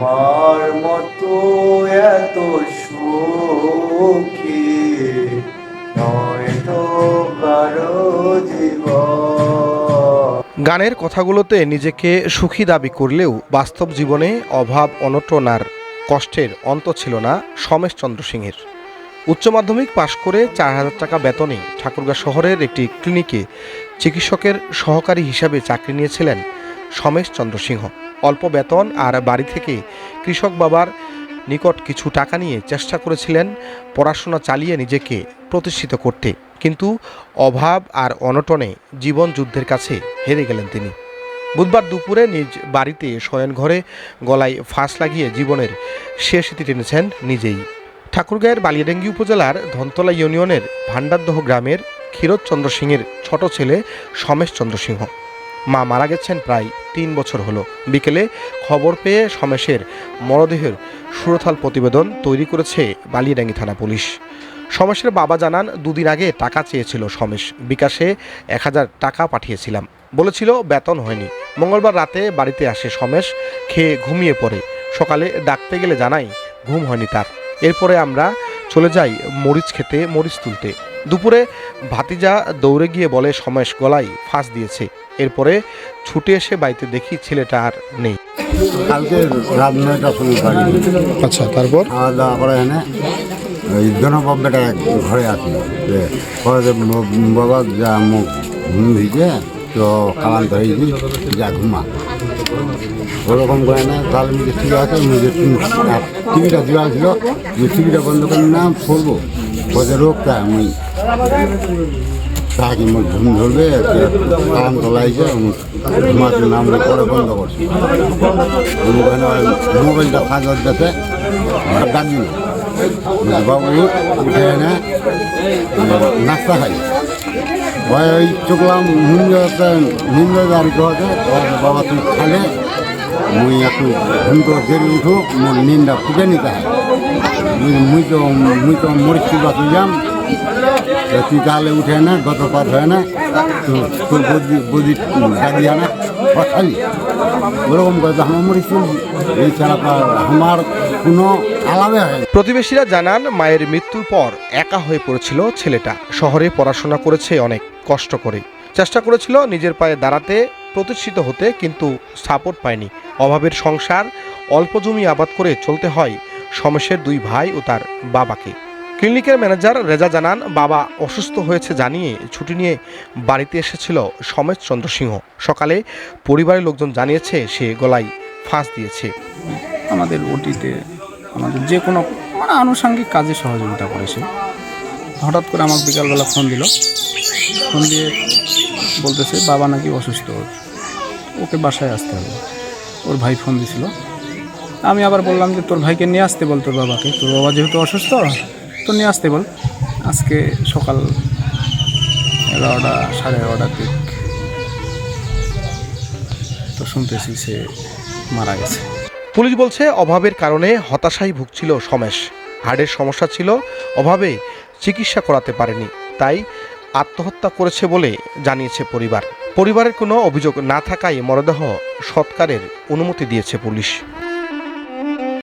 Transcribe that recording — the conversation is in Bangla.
আমার মতো এত সুখী গানের কথাগুলোতে নিজেকে সুখী দাবি করলেও বাস্তব জীবনে অভাব, অনটন আর কষ্টের অন্ত ছিল না সমেশ চন্দ্র সিংহের উচ্চ মাধ্যমিক পাশ করে চার হাজার টাকা বেতনে ঠাকুরগাঁ শহরের একটি ক্লিনিকে চিকিৎসকের সহকারী হিসাবে চাকরি নিয়েছিলেন সমেশ চন্দ্র সিংহ। অল্প বেতন আর বাড়ি থেকে কৃষক বাবার নিকট কিছু টাকা নিয়ে চেষ্টা করেছিলেন পড়াশোনা চালিয়ে নিজেকে প্রতিষ্ঠিত করতে। কিন্তু অভাব আর অনটনে জীবন যুদ্ধের কাছে হেরে গেলেন তিনি। বুধবার দুপুরে নিজ বাড়িতে শয়নঘরে গলায় ফাঁস লাগিয়ে জীবনের শেষ ইতি টেনেছেন নিজেই। ঠাকুরগাঁয়ের বালিয়াডাঙ্গি উপজেলার ধনতলা ইউনিয়নের ভান্ডারদহ গ্রামের ক্ষীরোদ চন্দ্র সিংয়ের ছোট ছেলে সমেশ চন্দ্র সিংহ। মা মারা গেছেন প্রায় তিন বছর হলো। বিকেলে খবর পেয়ে সমেশের মরদেহের সুরথাল প্রতিবেদন তৈরি করেছে বালিয়াডাঙ্গি থানা পুলিশ। সমেশের বাবা জানান, দুদিন আগে টাকা চেয়েছিল সমেশ। বিকাশে এক হাজার টাকা পাঠিয়েছিলাম। বলেছিল, বেতন হয়নি। মঙ্গলবার রাতে বাড়িতে আসে সমেশ, খেয়ে ঘুমিয়ে পড়ে। সকালে ডাকতে গেলে জানাই ঘুম হয়নি তার। এরপরে আমরা চলে যাই মরিচ খেতে মরিচ তুলতে। দুপুরে ভাতিজা দৌড়ে গিয়ে বলে সমেশ গলায় ফাঁস দিয়েছে। এরপরে ছুটে এসে বাড়িতে দেখি ছেলেটা আর নেই। কালকে রাত নয়টা সময় বাড়ি আচ্ছা তারপর? খাওয়া দাওয়া করে এনে ওই জনপব বেটা ঘরে আসি যে বাবা যা মুখ ঘুম দিয়েছে তো কালান্ত হয়েছি যা ঘুমা। ওরকম করে না, তাহলে মুখে ঠিক আছে মুখে টিভিটা দেওয়া ছিল, যে টিভিটা বন্ধ করে না পড়ব পরে রোগটা আমি তাকে মুখ ঘুম ধরবে কালান্ত লাগছে ঘুমাতে নাম পরে বন্ধ করছি। মোবাইলটা কাগজ দেখে ডাক দিল বাবু, উঠে এনে, নাস্তা খাই। ওই চুকলাম নিন্দা নিন্দা দাঁড়ি কথা বাবা তুমি খালে, মুই একটু হিন্দু জেরি উঠো মোর নিন্দা ফুটে নিতে হয়। মুই- তো, মুই তো মরিচি বাতু যাম। তুই তাহলে উঠে না গত পাত হয় না। তোর বদি বদি ডাকিয়া না। খালি ওরকম করে আমার এই ছাড়া আমার কোনো। প্রতিবেশীরা জানান, মায়ের মৃত্যুর পর একা হয়ে পড়েছিল ছেলেটা। শহরে পড়াশোনা করেছে অনেক কষ্ট করে। চেষ্টা করেছিল নিজের পায়ে দাঁড়াতে, প্রতিষ্ঠিত হতে, কিন্তু সাপোর্ট পায়নি। অভাবের সংসার, অল্প জমি আবাদ করে চলতে হয় সমেশের দুই ভাই ও তার বাবাকে। ক্লিনিকের ম্যানেজার রেজা জানান, বাবা অসুস্থ হয়েছে জানিয়ে ছুটি নিয়ে বাড়িতে এসেছিল সমেশ চন্দ্র সিংহ। সকালে পরিবারের লোকজন জানিয়েছে সে গলায় ফাঁস দিয়েছে। আমাদের ওটিতে আমাদের যে কোনো মানে আনুষঙ্গিক কাজে সহযোগিতা করেছে। হঠাৎ করে আমাকে বিকালবেলা ফোন দিল। ফোন দিয়ে বলতেছে, বাবা নাকি অসুস্থ। ওকে বাসায় আসতে হবে। ওর ভাই ফোন দিছিল। আমি আবার বললাম যে, তোর ভাইকে নিয়ে আসতে বল তোর বাবাকে। তোর বাবা যেহেতু অসুস্থ তো নিয়ে আসতে বল। আজকে সকাল এগারোটা, সাড়ে এগারোটার দিক। তো শুনতেছি সে মারা গেছে। পুলিশ বলছে, অভাবের কারণে হতাশায় ভুগছিল সমেশ। হার্টের সমস্যা ছিল, অভাবে চিকিৎসা করাতে পারেনি। তাই আত্মহত্যা করেছে বলে জানিয়েছে পরিবার। পরিবারের কোনো অভিযোগ না থাকায় মরদেহ সৎকারের অনুমতি দিয়েছে পুলিশ।